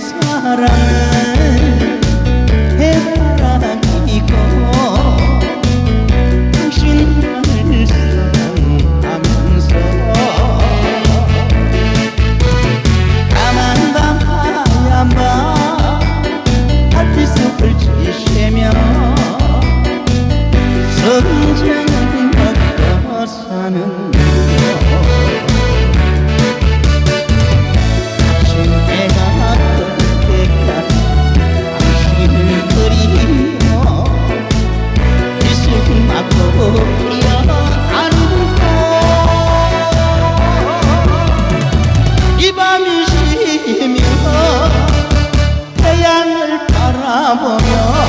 그 사랑은 해바라기고 당신만을 사랑하면서 까만 밤 하얀 밤 달빛 속을 지시며 성장을 걷어 사는 boyo